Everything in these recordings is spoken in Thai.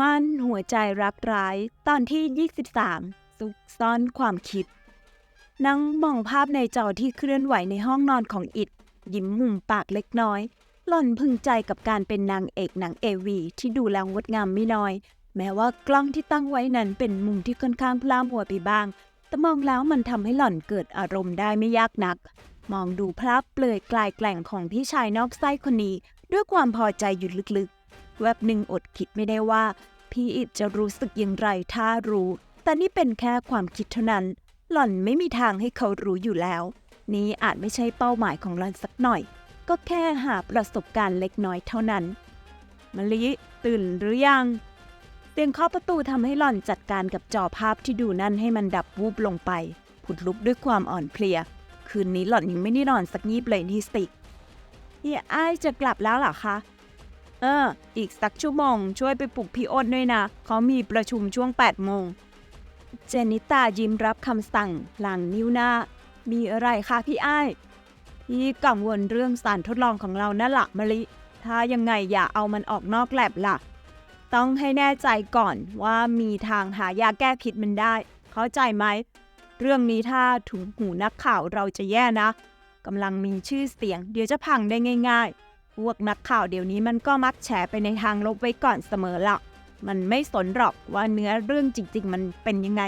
มั่นหัวใจรักร้ายตอนที่ 23 ซุกซ่อนความคิด นั่งมองภาพในจอที่เคลื่อนไหวในห้องนอนของอิดยิ้มมุมปากเล็กน้อย หล่อนพึงใจกับการเป็นนางเอกหนังเอวีที่ดูแล้วงดงามไม่น้อย แม้ว่ากล้องที่ตั้งไว้นั้นเป็นมุมที่ค่อนข้างพลามหัวไปบ้าง แต่มองแล้วมันทำให้หล่อนเกิดอารมณ์ได้ไม่ยากนัก มองดูภาพเปลือยกลายแกล่งของพี่ชายนอกไส้คนนี้ ด้วยความพอใจอยู่ลึกๆ แวบหนึ่งอดคิดไม่ได้ว่า พี่อิดจะรู้สึกอย่างไรถ้ารู้ แต่นี่เป็นแค่ความคิดเท่านั้น หล่อนไม่มีทางให้เขารู้อยู่แล้ว นี่อาจไม่ใช่เป้าหมายของหล่อนสักหน่อย ก็แค่หาประสบการณ์เล็กน้อยเท่านั้นมะลิตื่นหรือยังเสียงเคาะประตูทำให้หล่อนจัดการกับจอภาพที่ดูนั่นให้มันดับวูบลงไป ผุดลุกด้วยความอ่อนเพลีย คืนนี้หล่อนยังไม่ได้นอนสักงีบเลยนี่สิเฮียไอจะกลับแล้วเหรอคะ เออ อีกสักชั่วโมงช่วยไปปลุกพี่อ้นด้วยนะ เขามีประชุมช่วง 8 โมง เจนิตายิ้มรับคำสั่งหลังนิ้วหน้า มีอะไรคะพี่อ้ายพี่กังวลเรื่องสารทดลองของเรานั่นละมะลิ ถ้ายังไงอย่าเอามันออกนอกแลบล่ะ ต้องให้แน่ใจก่อนว่ามีทางหายาแก้พิษมันได้ เข้าใจไหม เรื่องนี้ถ้าถุงหูนักข่าวเราจะแย่นะกำลังมีชื่อเสียง เดี๋ยวจะพังได้ง่าย ๆ พวกนักข่าวเดี๋ยวนี้มันก็มักแฉไปในทางลบไว้ก่อนเสมอละมันไม่สนหรอกว่าเนื้อเรื่องจริง ๆ มันเป็นยังไง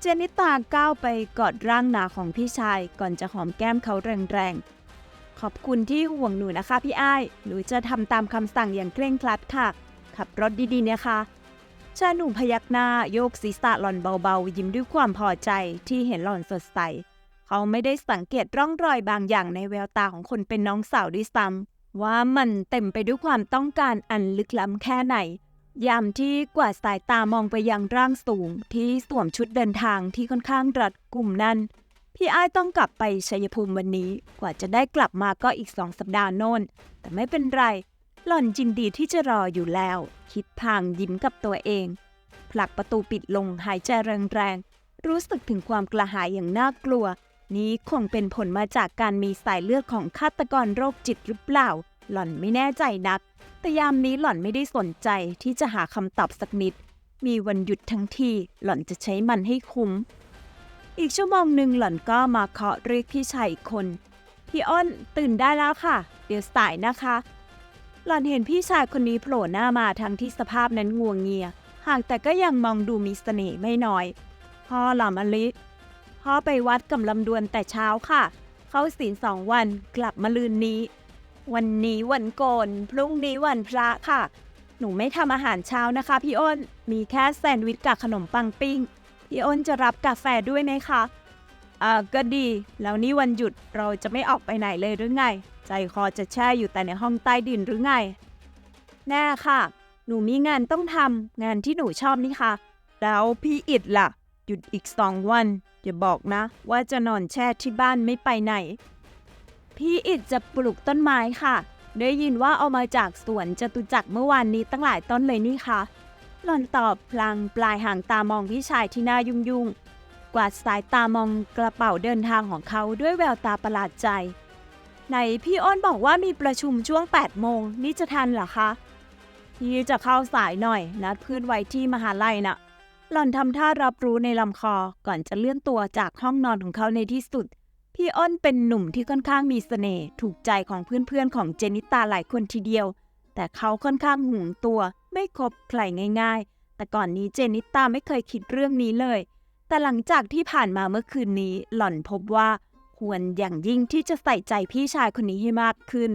เจนิตาก้าวไปกอดร่างหนาของพี่ชายก่อนจะหอมแก้มเขาแรงๆ ขอบคุณที่ห่วงหนูนะคะพี่อ้าย หนูจะทำตามคำสั่งอย่างเคร่งครัดค่ะ ขับรถดีๆนะคะชายหนุ่มพยักหน้าโยกศีรษะหล่อนเบาๆ ยิ้มด้วยความพอใจที่เห็นหล่อนสดใส เขาไม่ได้สังเกตร่องรอยบางอย่างในแววตาของคนเป็นน้องสาวด้วยซ้ำ ว่ามันเต็มไปด้วยความต้องการอันลึกล้ำแค่ไหน ยามที่กวาดสายตามองไปยังร่างสูงที่สวมชุดเดินทางที่ค่อนข้างรัดกลุ่มนั้น พี่อ้ายต้องกลับไปชัยภูมิวันนี้ กว่าจะได้กลับมาก็อีกสองสัปดาห์โน่น แต่ไม่เป็นไร หล่อนจินดีที่จะรออยู่แล้ว คิดพางยิ้มกับตัวเอง ผลักประตูปิดลงหายใจแรงๆ รู้สึกถึงความกระหายอย่างน่ากลัว นี้คงเป็นผลมาจากการมีสายเลือดของฆาตกรโรคจิตหรือเปล่า หล่อนไม่แน่ใจนัก แต่ยามนี้หล่อนไม่ได้สนใจที่จะหาคำตอบสักนิด มีวันหยุดทั้งทีหล่อนจะใช้มันให้คุ้ม อีกชั่วโมงหนึ่งหล่อนก็มาเคาะเรียกพี่ชายอีกคน พี่อ้นตื่นได้แล้วค่ะ เดี๋ยวสายนะคะ หล่อนเห็นพี่ชายคนนี้โผล่หน้ามาทั้งที่สภาพนั้นงวงเงีย หากแต่ก็ยังมองดูมีเสน่ห์ไม่น้อยพ่อหล่อมอลิ พ่อไปวัดกับลำดวนแต่เช้าค่ะ เข้าศีลสองวันกลับมาลืนนี้ วันนี้วันโกน พรุ่งนี้วันพระค่ะ หนูไม่ทำอาหารเช้านะคะ พี่อ้น มีแค่แซนด์วิชกับขนมปังปิ้ง พี่อ้นจะรับกาแฟด้วยไหมคะเอ่าก็ดี แล้วนี่วันหยุดเราจะไม่ออกไปไหนเลยหรือไง ใจคอจะแช่อยู่แต่ในห้องใต้ดินหรือไง แน่ค่ะ หนูมีงานต้องทำงานที่หนูชอบนี่ค่ะ แล้วพี่อิดล่ะ หยุดอีกสองวัน อย่าบอกนะ ว่าจะนอนแช่ที่บ้านไม่ไปไหน พี่อิดจะปลูกต้นไม้ค่ะ ได้ยินว่าเอามาจากสวนจตุจักรเมื่อวานนี้ตั้งหลายต้นเลยนี่ค่ะหล่อนตอบพลางปลายหางตามองพี่ชายที่หน้ายุ่งยุ่งกวาดสายตามองกระเป๋าเดินทางของเขาด้วยแววตาประหลาดใจไหนพี่อ้นบอกว่ามีประชุมช่วง 8 โมงนี่จะทันเหรอคะ พี่จะเข้าสายหน่อย นัดเพื่อนไว้ที่มหาลัยน่ะ หล่อนทำท่ารับรู้ในลำคอก่อนจะเลื่อนตัวจากห้องนอนของเขาในที่สุด พี่อ้นเป็นหนุ่มที่ค่อนข้างมีเสน่ห์ถูกใจของเพื่อนๆของเจนิตาหลายคนทีเดียว แต่เขาค่อนข้างห่วงตัว ไม่คบใครง่าย ๆ แต่ก่อนนี้เจนิตาไม่เคยคิดเรื่องนี้เลย แต่หลังจากที่ผ่านมาเมื่อคืนนี้ หล่อนพบว่า ควรอย่างยิ่งที่จะใส่ใจพี่ชายคนนี้ให้มากขึ้น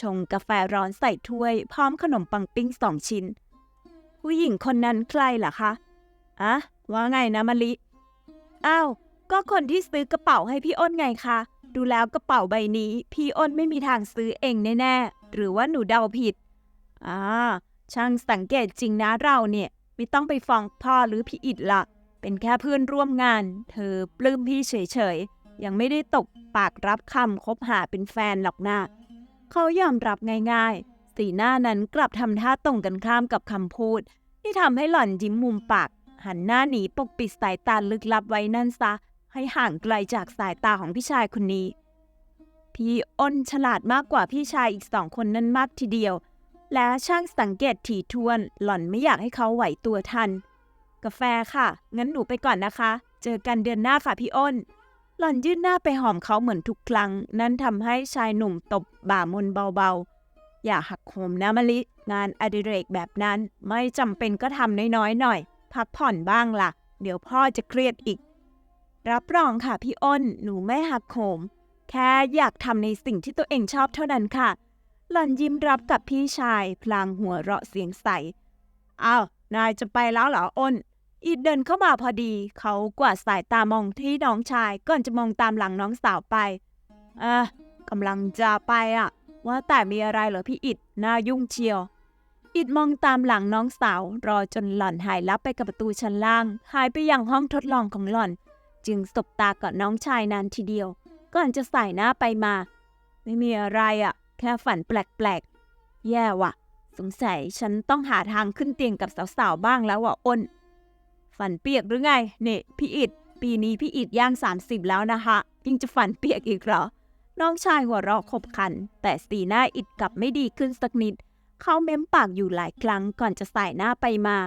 ชงกาแฟร้อนใส่ถ้วย พร้อมขนมปังปิ้งสองชิ้น ผู้หญิงคนนั้นใครล่ะคะ อะว่าไงนะมะลิ อ้าว ก็คนที่ซื้อกระเป๋าให้พี่อ้นไงคะ ดูแล้วกระเป๋าใบนี้ พี่อ้นไม่มีทางซื้อเองแน่ๆ หรือว่าหนูเดาผิด อ่า ช่างสังเกตจริงนะเราเนี่ย ไม่ต้องไปฟ้องพ่อหรือพี่อิดละเป็นแค่เพื่อนร่วมงาน เธอปลื้มพี่เฉยๆ ยังไม่ได้ตกปากรับคำคบหาเป็นแฟนหรอกนะเขายอมรับง่ายๆ สีหน้านั้นกลับทำท่าตรงกันข้ามกับคำพูด ที่ทำให้หล่อนยิ้มมุมปาก หันหน้าหนีปกปิดสายตาลึกลับไว้นั่นซะ ให้ห่างไกลจากสายตาของพี่ชายคนนี้ พี่อ้นฉลาดมากกว่าพี่ชายอีกสองคนนั้นมากทีเดียว และช่างสังเกตถี่ถ้วน หล่อนไม่อยากให้เขาไหวตัวทัน กาแฟค่ะ งั้นหนูไปก่อนนะคะ เจอกันเดือนหน้าค่ะพี่อ้น หล่อนยื่นหน้าไปหอมเขาเหมือนทุกครั้ง นั่นทำให้ชายหนุ่มตบบ่ามนเบาๆ อย่าหักโหมนะมะลิงานอดิเรกแบบนั้นไม่จำเป็นก็ทำน้อยๆหน่อย พักผ่อนบ้างล่ะ เดี๋ยวพ่อจะเครียดอีก รับรองค่ะพี่อ้น หนูไม่หักโหม แค่อยากทำในสิ่งที่ตัวเองชอบเท่านั้นค่ะ หล่อนยิ้มรับกับพี่ชาย พลางหัวเราะเสียงใสอ้าวนายจะไปแล้วเหรออ้น อีดเดินเข้ามาพอดี เขากวาดสายตามองที่น้องชาย ก่อนจะมองตามหลังน้องสาวไปอะกำลังจะไปอะ ว่าแต่มีอะไรเหรอพี่อิดน่ายุ่งเชียว อิดมองตามหลังน้องสาว รอจนหล่อนหายลับไปกับประตูชั้นล่าง หายไปอยังห้องทดลองของหล่อน จึงสบตากับน้องชายนานทีเดียว ก่อนจะใส่หน้าไปมา ไม่มีอะไรอะ แค่ฝันแปลกๆ แย่ว่ะ สงสัยฉันต้องหาทางขึ้นเตียงกับสาวๆบ้างแล้วว่ะอ้น ฝันเปียกหรือไง เนี่ยพี่อิดปีนี้พี่อิดย่าง30แล้วนะคะยิ่งจะฝันเปียกอีกเหรอ น้องชายหัวเราะขบขัน แต่สีหน้าอิดกลับไม่ดีขึ้นสักนิด เขาเม้มปากอยู่หลายครั้งก่อนจะสายหน้าไปมา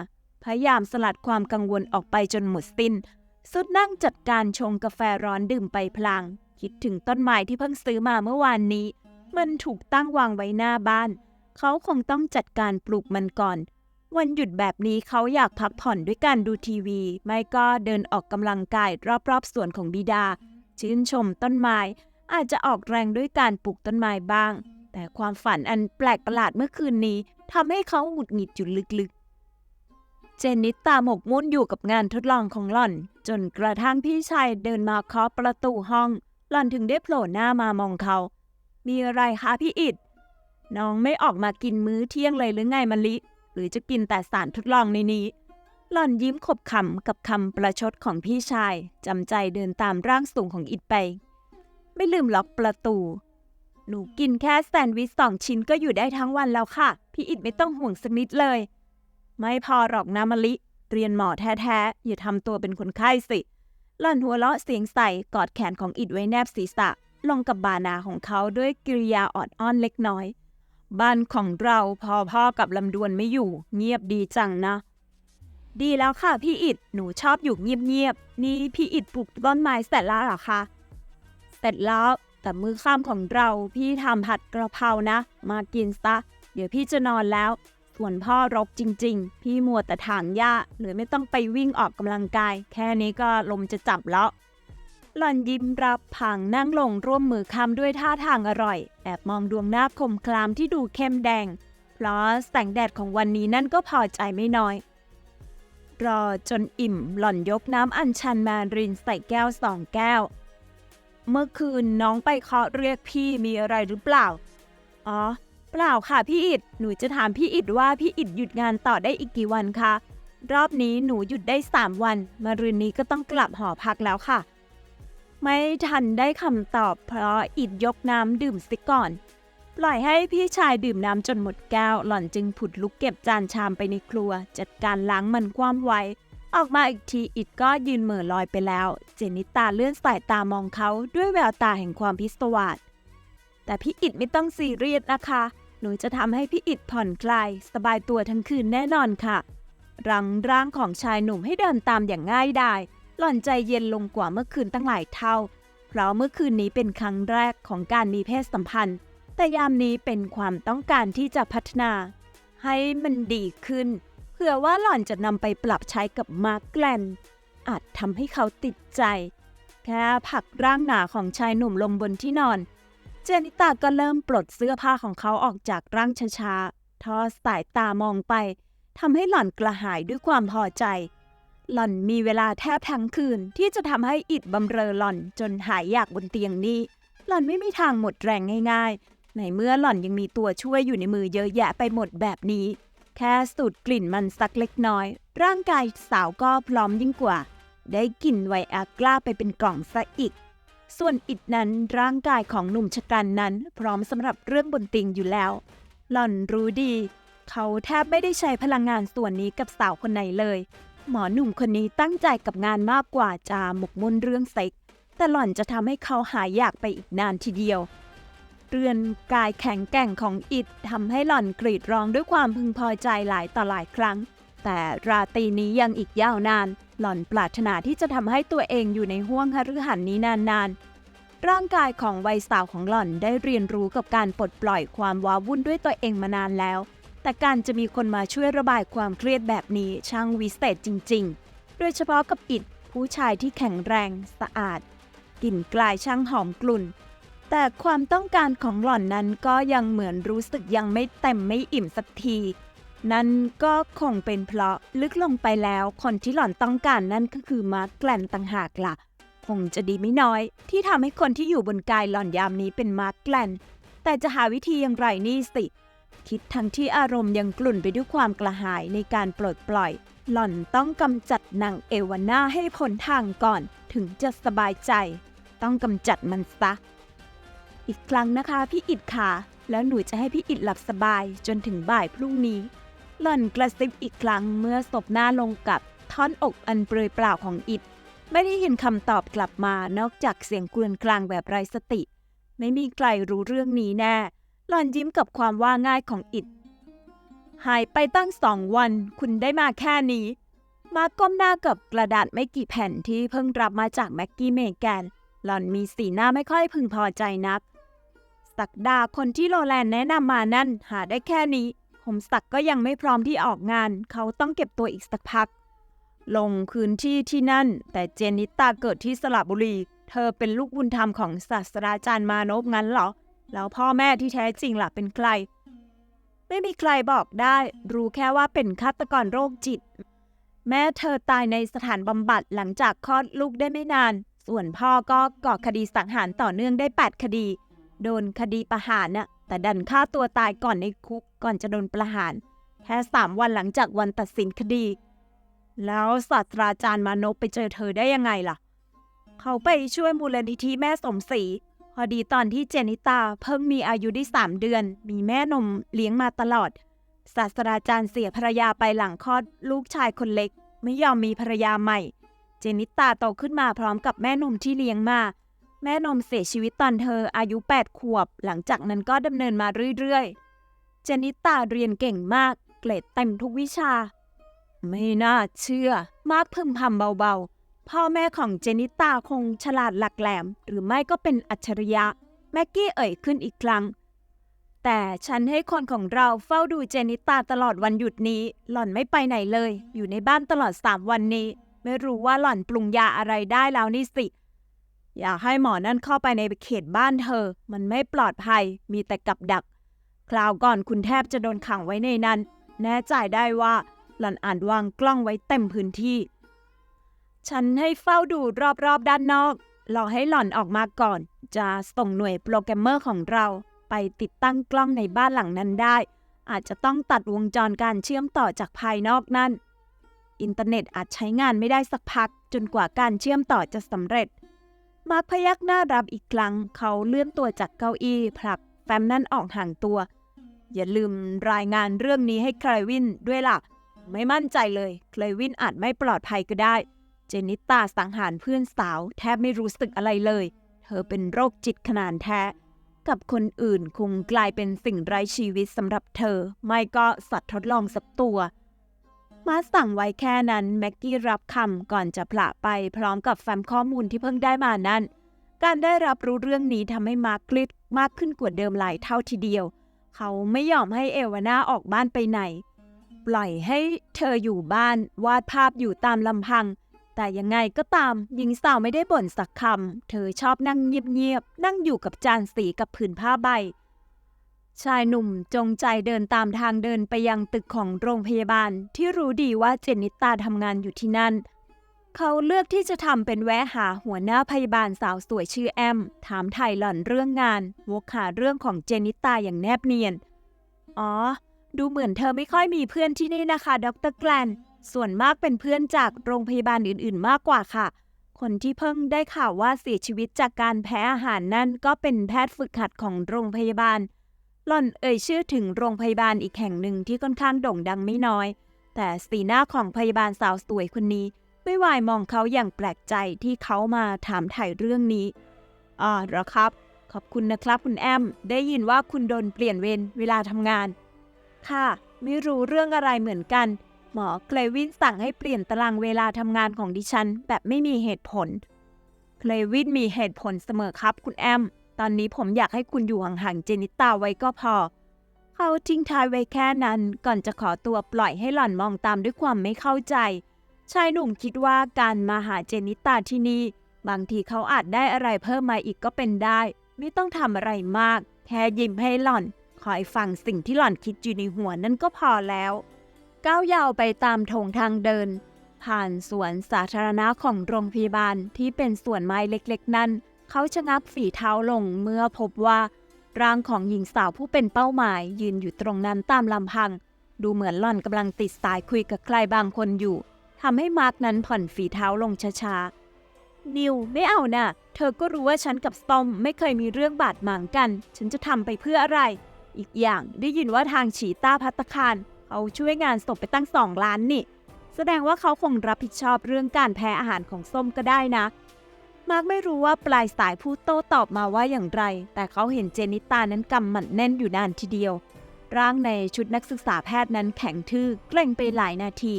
พยายามสลัดความกังวลออกไปจนหมดสิ้น สุดนั่งจัดการชงกาแฟร้อนดื่มไปพลาง คิดถึงต้นไม้ที่เพิ่งซื้อมาเมื่อวานนี้ มันถูกตั้งวางไว้หน้าบ้าน เขาคงต้องจัดการปลูกมันก่อน วันหยุดแบบนี้เขาอยากพักผ่อนด้วยการดูทีวี ไม่ก็เดินออกกำลังกายรอบๆสวนของบิดา ชื่นชมต้นไม้อาจจะออกแรงด้วยการปลูกต้นไม้บ้าง แต่ความฝันอันแปลกประหลาดเมื่อคืนนี้ทำให้เขาหงุดหงิดอยู่ลึกๆ เจนนิสตาหมกมุ่นอยู่กับงานทดลองของหล่อน จนกระทั่งพี่ชายเดินมาเคาะประตูห้อง หล่อนถึงได้โผล่หน้ามามองเขา มีอะไรคะพี่อิดน้องไม่ออกมากินมื้อเที่ยงเลยหรือไงมะลิ หรือจะกินแต่สารทดลองในนี้หล่อนยิ้มขบขำกับคำประชดของพี่ชายจำใจเดินตามร่างสูงของอิดไป ไม่ลืมล็อกประตู หนูกินแค่แซนด์วิชสองชิ้นก็อยู่ได้ทั้งวันแล้วค่ะ พี่อิดไม่ต้องห่วงสักนิดเลย ไม่พอหรอกนะมะลิ เรียนหมอแท้ๆ อย่าทำตัวเป็นคนไข้สิหล่อนหัวเราะเสียงใส่กอดแขนของอิดไว้แนบศีรษะ ลงกับบานาของเขาด้วยกิริยาออดอ้อนเล็กน้อย บ้านของเราพอพ่อกับลำดวนไม่อยู่ เงียบดีจังนะ ดีแล้วค่ะพี่อิดหนูชอบอยู่เงียบๆนี่พี่อิดปลูกต้นไม้เสร็จแล้วหรอคะเสร็จแล้ว แต่มือข้ามของเราพี่ทำผัดกระเพรานะ มากินซะ เดี๋ยวพี่จะนอนแล้ว ส่วนพ่อรกจริง ๆ พี่มัวแต่ถางหญ้าหรือไม่ต้องไปวิ่งออกกำลังกาย แค่นี้ก็ลมจะจับแล้ว หล่อนยิ้มรับผังนั่งลงร่วมมือคำด้วยท่าทางอร่อย แอบมองดวงหน้าคมคลามที่ดูเข้มแดงเพราะแสงแดดของวันนี้นั่นก็พอใจไม่น้อยรอจนอิ่มหล่อนยกน้ำอัญชันมารินใส่แก้วสองแก้ว เมื่อคืนน้องไปเคาะเรียกพี่มีอะไรหรือเปล่า อ๋อ เปล่าค่ะพี่อิด หนูจะถามพี่อิดว่าพี่อิดหยุดงานต่อได้อีกกี่วันคะ รอบนี้หนูหยุดได้สามวัน มารืนนี้ก็ต้องกลับหอพักแล้วค่ะ ไม่ทันได้คำตอบเพราะอิดยกน้ำดื่มสิก่อน ปล่อยให้พี่ชายดื่มน้ำจนหมดแก้ว หล่อนจึงผุดลุกเก็บจานชามไปในครัว จัดการล้างมันคว่ำไว้ ออกมาอีกทีอิดก็ยืนเหม่อลอยไปแล้ว เจนิตาเลื่อนสายตามองเขาด้วยแววตาแห่งความพิศวาสแต่พี่อิดไม่ต้องซีเรียสนะคะ หนูจะทำให้พี่อิดผ่อนคลายสบายตัวทั้งคืนแน่นอนค่ะ รังร่างของชายหนุ่มให้เดินตามอย่างง่ายดายหล่อนใจเย็นลงกว่าเมื่อคืนตั้งหลายเท่า เพราะเมื่อคืนนี้เป็นครั้งแรกของการมีเพศสัมพันธ์ แต่ยามนี้เป็นความต้องการที่จะพัฒนา ให้มันดีขึ้น ผื่อว่าหล่อนจะนำไปปรับใช้กับมาร์กแกลน อาจทำให้เขาติดใจ แค่ผลักร่างหนาของชายหนุ่มลงบนที่นอน เจนิตาก็เริ่มปลดเสื้อผ้าของเขาออกจากร่างช้าๆ ทอดสายตามองไปทำให้หล่อนกระหายด้วยความพอใจ หล่อนมีเวลาแทบทั้งคืนที่จะทำให้อิดบำเรอหล่อนจนหายอยากบนเตียงนี้ หล่อนไม่มีทางหมดแรงง่าย ๆ ในเมื่อหล่อนยังมีตัวช่วยอยู่ในมือเยอะแยะไปหมดแบบนี้ แค่สูดกลิ่นมันสักเล็กน้อย ร่างกายสาวก็พร้อมยิ่งกว่า ได้กลิ่นไวอากล้าไปเป็นกล่องซะอีก ส่วนอิดนั้นร่างกายของหนุ่มชะกันนั้น พร้อมสำหรับเรื่องบนเติงอยู่แล้ว หล่อนรู้ดี เขาแทบไม่ได้ใช้พลังงานส่วนนี้กับสาวคนไหนเลย หมอหนุ่มคนนี้ตั้งใจกับงานมากกว่าจะหมกมุ่นเรื่องเซ็กแต่หล่อนจะทำให้เขาหายอยากไปอีกนานทีเดียว เรือนกายแข็งแกร่งของอิดทำให้หล่อนกรีดร้องด้วยความพึงพอใจหลายต่อหลายครั้ง แต่ราตรีนี้ยังอีกยาวนาน หล่อนปรารถนาที่จะทำให้ตัวเองอยู่ในห้วงคฤหัสถ์นี้นานๆ ร่างกายของวัยสาวของหล่อนได้เรียนรู้กับการปลดปล่อยความว้าวุ่นด้วยตัวเองมานานแล้ว แต่การจะมีคนมาช่วยระบายความเครียดแบบนี้ช่างวิเศษจริง ๆ โดยเฉพาะกับอิดผู้ชายที่แข็งแรงสะอาดกลิ่นกลายช่างหอมกลุ่น แต่ความต้องการของหล่อนนั้นก็ยังเหมือนรู้สึกยังไม่เต็มไม่อิ่มสักที นั่นก็คงเป็นเพราะลึกลงไปแล้วคนที่หล่อนต้องการนั่นก็คือมาร์กแกลนต่างหากล่ะ คงจะดีไม่น้อย ที่ทำให้คนที่อยู่บนกายหล่อนยามนี้เป็นมาร์กแกลน แต่จะหาวิธีอย่างไรนี่สิ คิดทั้งที่อารมณ์ยังกลุ่นไปด้วยความกระหายในการปลดปล่อย หล่อนต้องกำจัดนางเอวาน่าให้พ้นทางก่อน ถึงจะสบายใจ ต้องกำจัดมันซะ อีกครั้งนะคะพี่อิดค่ะ แล้วหนูจะให้พี่อิดหลับสบายจนถึงบ่ายพรุ่งนี้ หล่อนกระซิบอีกครั้งเมื่อศพหน้าลงกับท่อนอกอันเปลือยเปล่าของอิดไม่ได้ยินคำตอบกลับมานอกจากเสียงกรวนกลางแบบไร้สติ ไม่มีใครรู้เรื่องนี้แน่ หล่อนยิ้มกับความว่าง่ายของอิดหายไปตั้งสองวัน คุณได้มาแค่นี้ มาก้มหน้ากับกระดาษไม่กี่แผ่นที่เพิ่งรับมาจากแม็กกี้เมแกนหล่อนมีสีหน้าไม่ค่อยพึงพอใจนัก สักดาคนที่โรแลนแนะนำมานั่นหาได้แค่นี้ผมศักก็ยังไม่พร้อมที่ออกงาน เขาต้องเก็บตัวอีกสักพัก ลงพื้นที่ที่นั่น แต่เจนิตาเกิดที่สระบุรี เธอเป็นลูกบุญธรรมของศาสตราจารย์มานพงั้นเหรอ แล้วพ่อแม่ที่แท้จริงล่ะเป็นใคร ไม่มีใครบอกได้ รู้แค่ว่าเป็นฆาตกรโรคจิต แม่เธอตายในสถานบำบัดหลังจากคลอดลูกได้ไม่นาน ส่วนพ่อก็ก่อคดีสังหารต่อเนื่องได้ 8 คดี โดนคดีประหารน่ะแต่ดันฆ่าตัวตายก่อนในคุกก่อนจะโดนประหาร แค่สามวันหลังจากวันตัดสินคดี แล้วศาสตราจารย์มานพไปเจอเธอได้ยังไงล่ะ เขาไปช่วยมูลนิธิแม่สมศรีพอดีตอนที่เจนิตาเพิ่งมีอายุได้สามเดือน มีแม่นมเลี้ยงมาตลอด ศาสตราจารย์เสียภรรยาไปหลังคลอดลูกชายคนเล็ก ไม่ยอมมีภรรยาใหม่ เจนิตาโตขึ้นมาพร้อมกับแม่นมที่เลี้ยงมา แม่นมเสียชีวิตตอนเธออายุ 8 ขวบ หลังจากนั้นก็ดำเนินมาเรื่อยๆ เจนิตาเรียนเก่งมาก เกรดเต็มทุกวิชา ไม่น่าเชื่อ มากพึมพำเบาๆ พ่อแม่ของเจนิตาคงฉลาดหลักแหลม หรือไม่ก็เป็นอัจฉริยะ แม็กกี้เอ่ยขึ้นอีกครั้ง แต่ฉันให้คนของเราเฝ้าดูเจนิตาตลอดวันหยุดนี้ หล่อนไม่ไปไหนเลย อยู่ในบ้านตลอดสามวันนี้ ไม่รู้ว่าหล่อนปรุงยาอะไรได้แล้วนี่สิ อย่าให้หมอนั่นเข้าไปในเขตบ้านเธอ มันไม่ปลอดภัย มีแต่กับดัก คราวก่อนคุณแทบจะโดนขังไว้ในนั้น แน่ใจได้ว่าหล่อนอ่านวางกล้องไว้เต็มพื้นที่ ฉันให้เฝ้าดูรอบๆด้านนอก รอให้หล่อนออกมาก่อน จะส่งหน่วยโปรแกรมเมอร์ของเรา ไปติดตั้งกล้องในบ้านหลังนั้นได้ อาจจะต้องตัดวงจรการเชื่อมต่อจากภายนอกนั่น อินเทอร์เน็ตอาจใช้งานไม่ได้สักพัก จนกว่าการเชื่อมต่อจะสำเร็จ มาร์คพยักหน้ารับอีกครั้ง เขาเลื่อนตัวจากเก้าอี้ผลักแฟ้มนั่นออกห่างตัว อย่าลืมรายงานเรื่องนี้ให้เคลวินด้วยล่ะ ไม่มั่นใจเลยเคลวินอาจไม่ปลอดภัยก็ได้ เจนิตาสังหารเพื่อนสาว แทบไม่รู้สึกอะไรเลย เธอเป็นโรคจิตขนาดแท้ กับคนอื่นคงกลายเป็นสิ่งไร้ชีวิตสำหรับเธอ ไม่ก็สัตว์ทดลองสักตัว มาสั่งไว้แค่นั้นแม็กกี้รับคำก่อนจะพละไปพร้อมกับแฟ้มข้อมูลที่เพิ่งได้มานั้นการได้รับรู้เรื่องนี้ทำให้มาร์คกลิดมากขึ้นกว่าเดิมหลายเท่าทีเดียว เขาไม่ยอมให้เอวาน่าออกบ้านไปไหน ปล่อยให้เธออยู่บ้านวาดภาพอยู่ตามลำพัง แต่ยังไงก็ตามหญิงสาวไม่ได้บ่นสักคำ เธอชอบนั่งเงียบๆนั่งอยู่กับจานสีกับผืนผ้าใบ ชายหนุ่มจงใจเดินตามทางเดินไปยังตึกของโรงพยาบาลที่รู้ดีว่าเจนนิตาทำงานอยู่ที่นั่น เขาเลือกที่จะทำเป็นแวะหาหัวหน้าพยาบาลสาวสวยชื่อแอม ถามไทยหล่อนเรื่องงานวกหาเรื่องของเจนิตาอย่างแนบเนียน อ๋อ ดูเหมือนเธอไม่ค่อยมีเพื่อนที่นี่นะคะดรแกลน ส่วนมากเป็นเพื่อนจากโรงพยาบาลอื่น ๆ มากกว่าค่ะ คนที่เพิ่งได้ข่าวว่าเสียชีวิตจากการแพ้อาหารนั่นก็เป็นแพทย์ฝึกหัดของโรงพยาบาล หล่อนเอ่ยชื่อถึงโรงพยาบาลอีกแห่งหนึ่งที่ค่อนข้างโด่งดังไม่น้อย แต่สีหน้าของพยาบาลสาวสวยคนนี้ ไม่วายมองเขาอย่างแปลกใจที่เขามาถามถ่ายเรื่องนี้อ่าเหรอครับ ขอบคุณนะครับคุณแอม ได้ยินว่าคุณโดนเปลี่ยนเวรเวลาทำงาน ค่ะ ไม่รู้เรื่องอะไรเหมือนกัน หมอเคลวินสั่งให้เปลี่ยนตารางเวลาทำงานของดิฉัน แบบไม่มีเหตุผล เคลวินมีเหตุผลเสมอครับคุณแอม ตอนนี้ผมอยากให้คุณอยู่ห่างๆเจนิตาไว้ก็พอ เขาทิ้งท้ายไว้แค่นั้น ก่อนจะขอตัวปล่อยให้หล่อนมองตามด้วยความไม่เข้าใจ ชายหนุ่มคิดว่าการมาหาเจนิตาที่นี่ บางทีเขาอาจได้อะไรเพิ่มมาอีกก็เป็นได้ ไม่ต้องทำอะไรมาก แค่ยิ้มให้หล่อน คอยฟังสิ่งที่หล่อนคิดอยู่ในหัวนั่นก็พอแล้ว ก้าวยาวไปตามโถงทางเดิน ผ่านสวนสาธารณะของโรงพยาบาลที่เป็นสวนไม้เล็ก ๆ นั้น เขาชะงักฝีเท้าลงเมื่อพบว่า ร่างของหญิงสาวผู้เป็นเป้าหมาย ยืนอยู่ตรงนั้นตามลำพัง ดูเหมือนหล่อนกำลังติดสายคุยกับใครบางคนอยู่ทำให้มาร์กนั้นผ่อนฝีเท้าลงช้าๆ นิวไม่เอาน่ะ เธอก็รู้ว่าฉันกับสตอมไม่เคยมีเรื่องบาดหมางกัน ฉันจะทำไปเพื่ออะไร อีกอย่างได้ยินว่าทางฉีต้าพัตคารเขาช่วยงานศพไปตั้งสองล้านนี่ แสดงว่าเขาคงรับผิดชอบเรื่องการแพ้อาหารของส้มก็ได้นะ มาร์กไม่รู้ว่าปลายสายพูดโต้ตอบมาว่าอย่างไร แต่เขาเห็นเจนิตานั้นกำหมัดแน่นอยู่นานทีเดียว ร่างในชุดนักศึกษาแพทย์นั้นแข็งทื่อเกร็งไปหลายนาที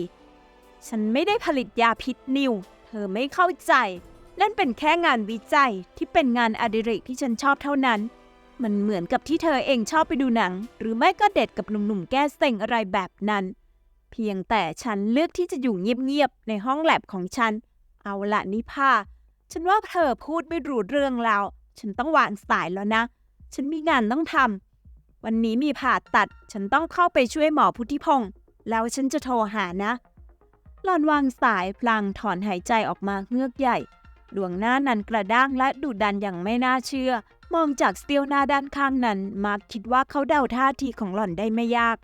ฉันไม่ได้ผลิตยาพิษนิว เธอไม่เข้าใจ นั่นเป็นแค่งานวิจัยที่เป็นงานอดิเรกที่ฉันชอบเท่านั้น มันเหมือนกับที่เธอเองชอบไปดูหนัง หรือไม่ก็เด็ดกับหนุ่มๆแก้เซ็งอะไรแบบนั้น เพียงแต่ฉันเลือกที่จะอยู่เงียบๆในห้องแลบของฉัน เอาละนิพา ฉันว่าเธอพูดไม่รู้เรื่องแล้ว ฉันต้องวางสายแล้วนะ ฉันมีงานต้องทำ วันนี้มีผ่าตัด ฉันต้องเข้าไปช่วยหมอพุทธิพงศ์ แล้วฉันจะโทรหานะ หลอนวางสายพลางถอนหายใจออกมาเงือกใหญ่ ดวงหน้านั้นกระด้างและดุดันอย่างไม่น่าเชื่อ มองจากสเตียวหน้าด้านข้างนั้น มาร์คคิดว่าเขาเดาท่าทีของหล่อนได้ไม่ยาก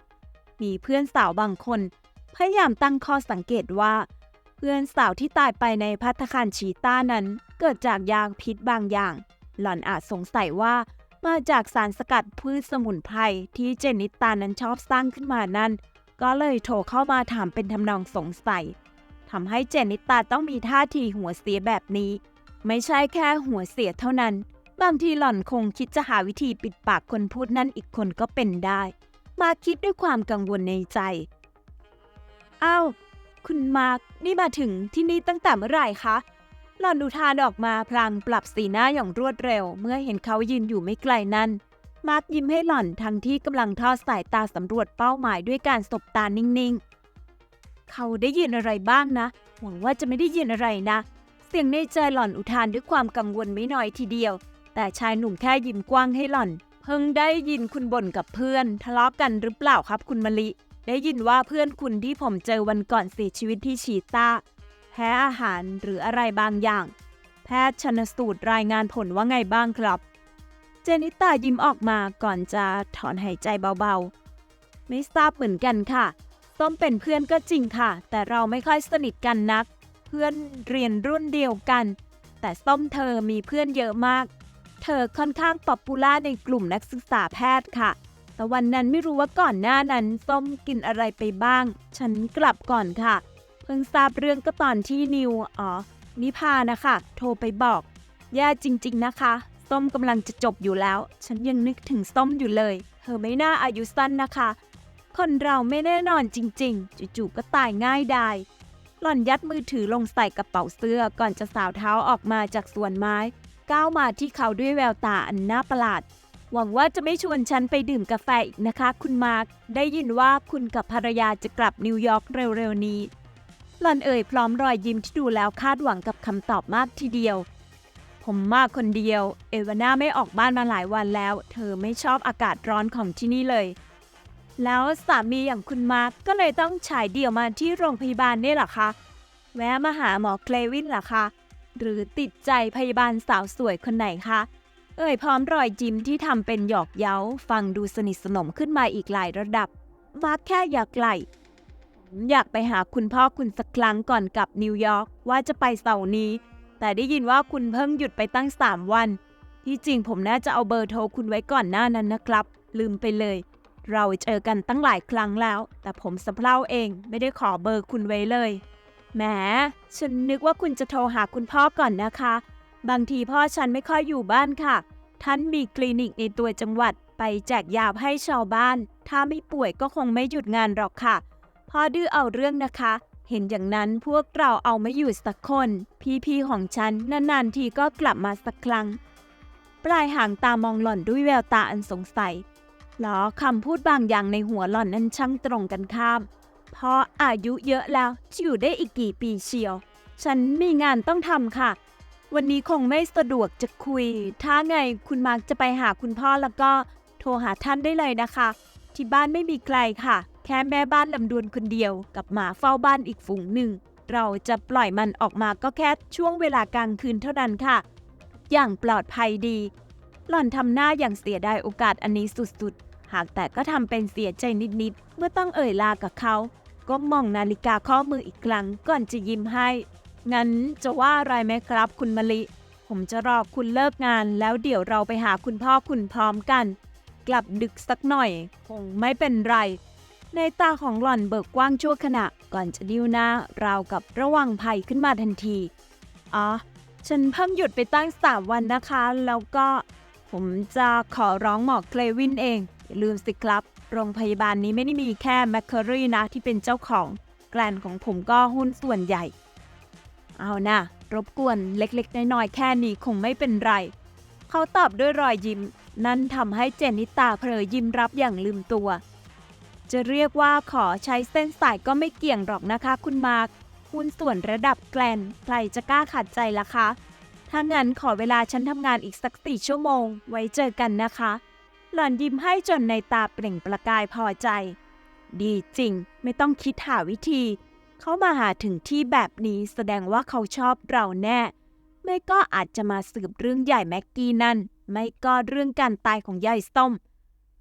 มีเพื่อนสาวบางคน พยายามตั้งข้อสังเกตว่า พื่อนสาวที่ตายไปในพัตคารชีต้านั้น เกิดจากยาพิษบางอย่าง หล่อนอาจสงสัยว่า มาจากสารสกัดพืชสมุนไพรที่เจนิตานั้นชอบสร้างขึ้นมานั้น ก็เลยโทรเข้ามาถามเป็นทำนองสงสัยทำให้เจนิตาต้องมีท่าทีหัวเสียแบบนี้ ไม่ใช่แค่หัวเสียเท่านั้น บางทีหล่อนคงคิดจะหาวิธีปิดปากคนพูดนั่นอีกคนก็เป็นได้ มาคิดด้วยความกังวลในใจอ้าว คุณมาร์คนี่มาถึงที่นี่ตั้งแต่เมื่อไหร่คะ หล่อนอุทานออกมาพลางปรับสีหน้าอย่างรวดเร็ว เมื่อเห็นเขายืนอยู่ไม่ไกลนั้น มาร์คยิ้มให้หล่อนทั้งที่กำลังทอดสายตาสำรวจเป้าหมายด้วยการสบตานิ่งๆ เขาได้ยินอะไรบ้างนะ หวังว่าจะไม่ได้ยินอะไรนะ เสียงในใจหล่อนอุทานด้วยความกังวลไม่น้อยทีเดียว แต่ชายหนุ่มแค่ยิ้มกว้างให้หล่อน เพิ่งได้ยินคุณบ่นกับเพื่อน ทะเลาะกันหรือเปล่าครับคุณมะลิ ได้ยินว่าเพื่อนคุณที่ผมเจอวันก่อนเสียชีวิตที่ชีตาแพ้อาหารหรืออะไรบางอย่าง แพทย์ชนสูตรรายงานผลว่าไงบ้างครับ เจนิตายิ้มออกมาก่อนจะถอนหายใจเบาๆ ไม่ทราบเหมือนกันค่ะส้มเป็นเพื่อนก็จริงค่ะ แต่เราไม่ค่อยสนิทกันนัก เพื่อนเรียนรุ่นเดียวกัน แต่ส้มเธอมีเพื่อนเยอะมาก เธอค่อนข้างป๊อปปูล่าในกลุ่มนักศึกษาแพทย์ค่ะ แต่วันนั้นไม่รู้ว่าก่อนหน้านั้นส้มกินอะไรไปบ้าง ฉันกลับก่อนค่ะ เพิ่งทราบเรื่องก็ตอนที่นิว อ๋อ นิพานะคะ โทรไปบอก แย่จริง ๆ นะคะ ส้มกำลังจะจบอยู่แล้ว ฉันยังนึกถึงส้มอยู่เลย เธอไม่น่าอายุสั้นนะคะ คนเราไม่แน่นอนจริง ๆ จู่ๆก็ตายง่ายดายหล่อนยัดมือถือลงใส่กระเป๋าเสื้อก่อนจะสาวเท้าออกมาจากสวนไม้ ก้าวมาที่เขาด้วยแววตาอันน่าประหลาด หวังว่าจะไม่ชวนฉันไปดื่มกาแฟอีกนะคะ คุณมาร์คได้ยินว่าคุณกับภรรยาจะกลับนิวยอร์กเร็วๆนี้หล่อนเอ่ยพร้อมรอยยิ้มที่ดูแล้วคาดหวังกับคำตอบมากทีเดียว ผมมาคนเดียว เอวาน่าไม่ออกบ้านมาหลายวันแล้ว เธอไม่ชอบอากาศร้อนของที่นี่เลย แล้วสามีอย่างคุณมาร์คก็เลยต้องฉายเดี่ยวมาที่โรงพยาบาลนี่หรอคะแวะมาหาหมอเคลวินหรอคะหรือติดใจพยาบาลสาวสวยคนไหนคะ เอ่ยพร้อมรอยยิ้มที่ทำเป็นหยอกเย้า ฟังดูสนิทสนมขึ้นมาอีกหลายระดับมาร์คแค่อยากไหลอยากไปหาคุณพ่อคุณสักครั้งก่อนกลับนิวยอร์กว่าจะไปเสาร์นี้ แต่ได้ยินว่าคุณเพิ่งหยุดไปตั้งสามวัน ที่จริงผมน่าจะเอาเบอร์โทรคุณไว้ก่อนหน้านั้นนะครับ ลืมไปเลย เราเจอกันตั้งหลายครั้งแล้ว แต่ผมสะเพร่าเองไม่ได้ขอเบอร์คุณไว้เลยแหมฉันนึกว่าคุณจะโทรหาคุณพ่อก่อนนะคะ บางทีพ่อฉันไม่ค่อยอยู่บ้านค่ะ ท่านมีคลินิกในตัวจังหวัดไปแจกยาให้ชาวบ้าน ถ้าไม่ป่วยก็คงไม่หยุดงานหรอกค่ะ พ่อดื้อเอาเรื่องนะคะ เห็นอย่างนั้นพวกเราเอาไม่อยู่สักคน พี่ๆของฉันนานๆทีก็กลับมาสักครั้ง ปลายหางตามองหล่อนด้วยแววตาอันสงสัยหรอคำพูดบางอย่างในหัวหล่อนนั้นช่างตรงกันข้าม เพราะอายุเยอะแล้วจะอยู่ได้อีกกี่ปีเชียว ฉันมีงานต้องทำค่ะ วันนี้คงไม่สะดวกจะคุย ถ้าไงคุณมาร์กจะไปหาคุณพ่อแล้วก็โทรหาท่านได้เลยนะคะ ที่บ้านไม่มีใครค่ะ แค่แม่บ้านลำดวนคนเดียวกับหมาเฝ้าบ้านอีกฝูงหนึ่ง เราจะปล่อยมันออกมาก็แค่ช่วงเวลากลางคืนเท่านั้นค่ะ อย่างปลอดภัยดี หล่อนทำหน้าอย่างเสียดายโอกาสอันนี้สุดๆ หากแต่ก็ทำเป็นเสียใจนิดๆ เมื่อต้องเอ่ยลากับเขา ก็มองนาฬิกาข้อมืออีกครั้งก่อนจะยิ้มให้ งั้นจะว่าอะไรไหมครับคุณมะลิ ผมจะรอคุณเลิกงานแล้วเดี๋ยวเราไปหาคุณพ่อคุณพร้อมกัน กลับดึกสักหน่อย คงไม่เป็นไร ในตาของหล่อนเบิกกว้างชั่วขณะก่อนจะดิ้วหน้าราวกับระวังภัยขึ้นมาทันที อ๋อ ฉันเพิ่งหยุดไปตั้งสามวันนะคะ แล้วก็ ผมจะขอร้องหมอเคลวินเอง อย่าลืมสิครับ โรงพยาบาลนี้ไม่ได้มีแค่แมคเคอรี่นะที่เป็นเจ้าของ แกลนของผมก็หุ้นส่วนใหญ่ เอานะรบกวนเล็กๆ น้อยๆ แค่นี้คงไม่เป็นไร เขาตอบด้วยรอยยิ้ม นั่นทำให้เจนนิตาเพลอยิ้มรับอย่างลืมตัว จะเรียกว่าขอใช้เส้นสายก็ไม่เกี่ยงหรอกนะคะคุณมาร์คหุ้นส่วนระดับแกลนใครจะกล้าขัดใจล่ะคะ ถ้างั้นขอเวลาฉันทำงานอีกสักสี่ชั่วโมง ไว้เจอกันนะคะ หล่อนยิ้มให้จนในตาเปล่งประกายพอใจ ดีจริง ไม่ต้องคิดหาวิธี เขามาหาถึงที่แบบนี้แสดงว่าเขาชอบเราแน่ ไม่ก็อาจจะมาสืบเรื่องใหญ่แม็กกี้นั่น ไม่ก็เรื่องการตายของยายส้ม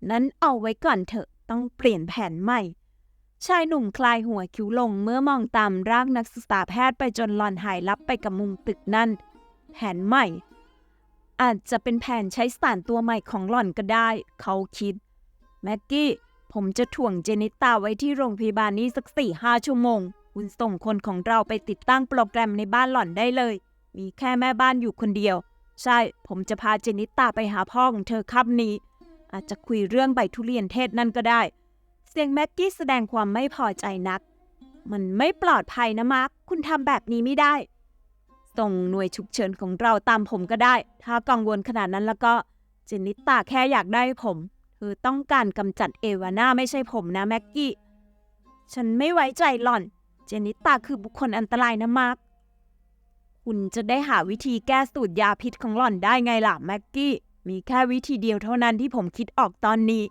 นั้นเอาไว้ก่อนเถอะ ต้องเปลี่ยนแผนใหม่ ชายหนุ่มคลายหัวคิ้วลงเมื่อมองตามร่างนักศึกษาแพทย์ไปจนหล่อนหายลับไปกับมุมตึกนั่น แผนใหม่ อาจจะเป็นแผนใช้สารตัวใหม่ของหล่อนก็ได้ เขาคิด แม็กกี้ ผมจะถ่วงเจนิตาไว้ที่โรงพยาบาลนี้สักสี่ห้าชั่วโมง คุณส่งคนของเราไปติดตั้งโปรแกรมในบ้านหล่อนได้เลย มีแค่แม่บ้านอยู่คนเดียว ใช่ ผมจะพาเจนิตาไปหาพ่อของเธอค่ำนี้ อาจจะคุยเรื่องใบทุเรียนเทศนั่นก็ได้ เสียงแม็กกี้แสดงความไม่พอใจนัก มันไม่ปลอดภัยนะมาร์คคุณทำแบบนี้ไม่ได้ ส่งหน่วยฉุกเฉินของเราตามผมก็ได้ ถ้ากังวลขนาดนั้นแล้วก็ เจนิตาแค่อยากได้ผม เธอต้องการกำจัดเอวาน่าไม่ใช่ผมนะแม็กกี้ ฉันไม่ไว้ใจหล่อน เจนิตาคือบุคคลอันตรายนะมาร์คคุณจะได้หาวิธีแก้สูตรยาพิษของหล่อนได้ไงล่ะแม็กกี้ มีแค่วิธีเดียวเท่านั้นที่ผมคิดออกตอนนี้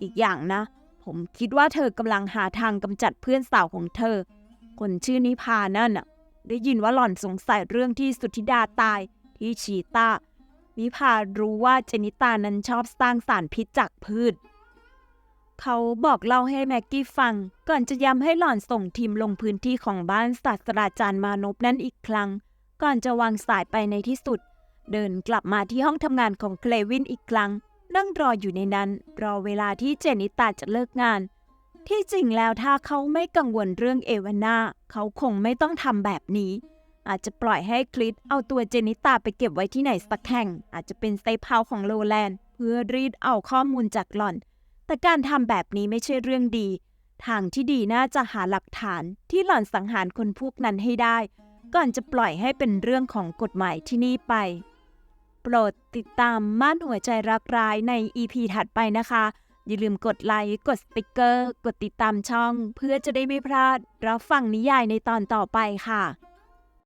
อีกอย่างนะ ผมคิดว่าเธอกำลังหาทางกำจัดเพื่อนสาวของเธอ คนชื่อนิพานั่นน่ะ ได้ยินว่าหล่อนสงสัยเรื่องที่สุทธิดาตายที่ชีตานิพารู้ว่าเจนิตานั้นชอบสร้างสารพิษจากพืช เขาบอกเล่าให้แม็กกี้ฟัง ก่อนจะย้ำให้หล่อนส่งทีมลงพื้นที่ของบ้านศาสตราจารย์มานพนั่นอีกครั้ง ก่อนจะวางสายไปในที่สุด เดินกลับมาที่ห้องทำงานของเคลวินอีกครั้ง นั่งรออยู่ในนั้น รอเวลาที่เจนิตาจะเลิกงาน ที่จริงแล้วถ้าเขาไม่กังวลเรื่องเอวาน่าเขาคงไม่ต้องทำแบบนี้ อาจจะปล่อยให้คลิตเอาตัวเจนิตาไปเก็บไว้ที่ไหนสักแห่ง อาจจะเป็นเซฟเฮาของโลแลนด์เพื่อรีดเอาข้อมูลจากหล่อน แต่การทำแบบนี้ไม่ใช่เรื่องดี ทางที่ดีน่าจะหาหลักฐานที่หล่อนสังหารคนพวกนั้นให้ได้ ก่อนจะปล่อยให้เป็นเรื่องของกฎหมายที่นี่ไป โปรดติดตามม่านหัวใจรักร้ายใน EP ถัดไปนะคะ อย่าลืมกดไลค์ กดสติกเกอร์ กดติดตามช่อง เพื่อจะได้ไม่พลาดรับฟังนิยายในตอนต่อไปค่ะ